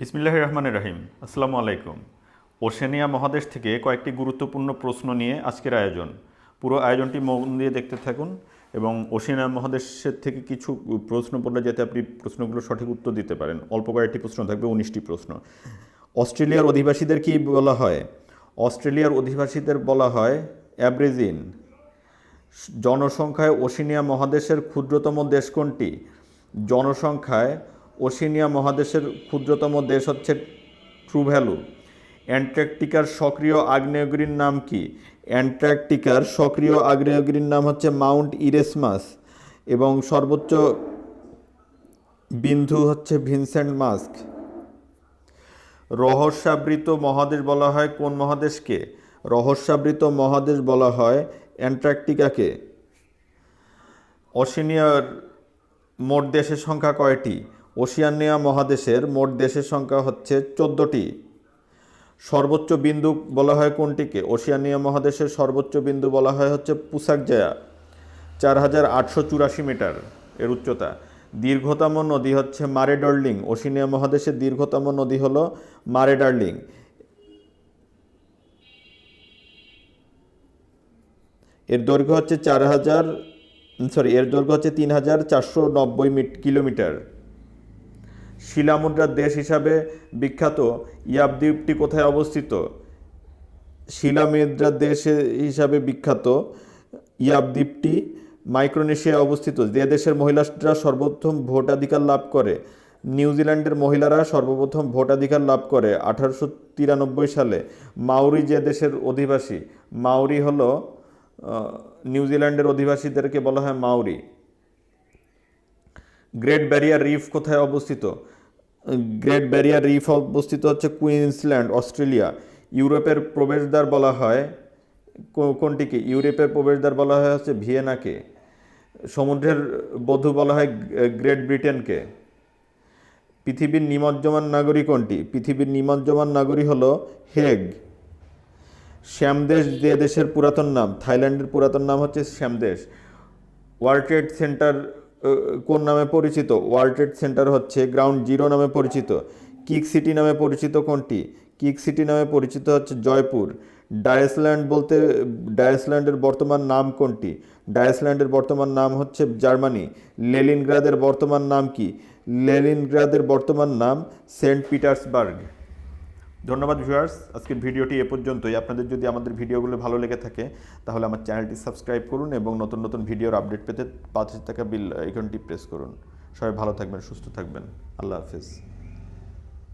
বিসমিল্লাহ রহমান রাহিম। আসসালামু আলাইকুম। ওশেনিয়া মহাদেশ থেকে কয়েকটি গুরুত্বপূর্ণ প্রশ্ন নিয়ে আজকের আয়োজন। পুরো আয়োজনটি মন দিয়ে দেখতে থাকুন এবং ওশেনিয়া মহাদেশের থেকে কিছু প্রশ্ন পড়লে যাতে আপনি প্রশ্নগুলো সঠিক উত্তর দিতে পারেন। অল্প কয়েকটি প্রশ্ন থাকবে, উনিশটি প্রশ্ন। অস্ট্রেলিয়ার অধিবাসীদের কি বলা হয়? অস্ট্রেলিয়ার অধিবাসীদের বলা হয় অ্যাব্রিজিন। জনসংখ্যায় ওশিনিয়া মহাদেশের ক্ষুদ্রতম দেশ কোনটি? জনসংখ্যায় ওশিনিয়া মহাদেশের ক্ষুদ্রতম দেশ হচ্ছে ট্রুভ্যালু। অ্যান্টার্কটিকার সক্রিয় আগ্নেয়গিরির নাম কি? অ্যান্টার্কটিকার সক্রিয় আগ্নেয়গিরির নাম হচ্ছে মাউন্ট ইরেসমাস এবং সর্বোচ্চ বিন্দু হচ্ছে ভিনসেন্ট মাস্ক। রহস্যাবৃত মহাদেশ বলা হয় কোন মহাদেশকে? রহস্যাবৃত মহাদেশ বলা হয় অ্যান্টার্কটিকাকে। অসিনিয়ার মোট দেশের সংখ্যা কয়টি? ওশিয়ানিয়া মহাদেশের মোট দেশের সংখ্যা হচ্ছে চোদ্দোটি। সর্বোচ্চ বিন্দু বলা হয় কোনটিকে? ওশিয়ানিয়া মহাদেশের সর্বোচ্চ বিন্দু বলা হয় হচ্ছে পুসাকজায়া, চার হাজার আটশো চুরাশি মিটার এর উচ্চতা। দীর্ঘতম নদী হচ্ছে মারে ডার্লিং। ওশিনিয়া মহাদেশের দীর্ঘতম নদী হল মারে ডার্লিং। এর দৈর্ঘ্য হচ্ছে চার হাজার সরি এর দৈর্ঘ্য হচ্ছে তিন হাজার চারশো নব্বই কিলোমিটার। শিলামুদ্রার দেশ হিসাবে বিখ্যাত। ইয়াব দ্বীপটি কোথায় অবস্থিত? শিলামুদ্রার দেশ হিসাবে বিখ্যাত ইয়াব দ্বীপটি মাইক্রোনেশিয়ায় অবস্থিত, যে দেশের মহিলারা সর্বপ্রথম ভোটাধিকার লাভ করে। নিউজিল্যান্ডের মহিলারা সর্বপ্রথম ভোটাধিকার লাভ করে আঠারোশো তিরানব্বই সালে। মাউরি যে দেশের অধিবাসী, মাউরি হলো নিউজিল্যান্ডের অধিবাসীদেরকে বলা হয় মাউরি। গ্রেট ব্যারিয়ার রিফ কোথায় অবস্থিত? গ্রেট ব্যারিয়ার রিফ অবস্থিত হচ্ছে কুইন্সল্যান্ড অস্ট্রেলিয়া ইউরোপের প্রবেশদ্বার বলা হয় কোনটিকে? ইউরোপের প্রবেশদ্বার বলা হয় হচ্ছে ভিয়েনাকে। সমুদ্রের বধূ বলা হয় গ্রেট ব্রিটেনকে পৃথিবীর নিমজ্জমান নাগরী কোনটি? পৃথিবীর নিমজ্জমান নাগরী হলো হেগ শ্যামদেশ যে দেশের পুরাতন নাম, থাইল্যান্ডের পুরাতন নাম হচ্ছে শ্যামদেশ। ওয়ার্ল্ড ট্রেড সেন্টার কোন নামে পরিচিত? ওয়ার্ল্ড ট্রেড সেন্টার হচ্ছে গ্রাউন্ড জিরো নামে পরিচিত কিক সিটি নামে পরিচিত কোনটি? কিক সিটি নামে পরিচিত হচ্ছে জয়পুর। ডায়াসল্যান্ড বলতে ডায়াসল্যান্ডের বর্তমান নাম কোনটি? ডায়াসল্যান্ডের বর্তমান নাম হচ্ছে জার্মানি। লেলিনগ্রাদের বর্তমান নাম কি? লেলিনগ্রাদের বর্তমান নাম সেন্ট পিটার্সবার্গ। ধন্যবাদ ভিউয়ার্স। আজকের ভিডিওটি এ পর্যন্তই। আপনাদের যদি আমাদের ভিডিওগুলো ভালো লেগে থাকে, তাহলে আমার চ্যানেলটি সাবস্ক্রাইব করুন এবং নতুন নতুন ভিডিওর আপডেট পেতে পাঁচ হাজার টাকা বিল আইকনটি প্রেস করুন। সবাই ভালো থাকবেন, সুস্থ থাকবেন। আল্লাহ হাফিজ।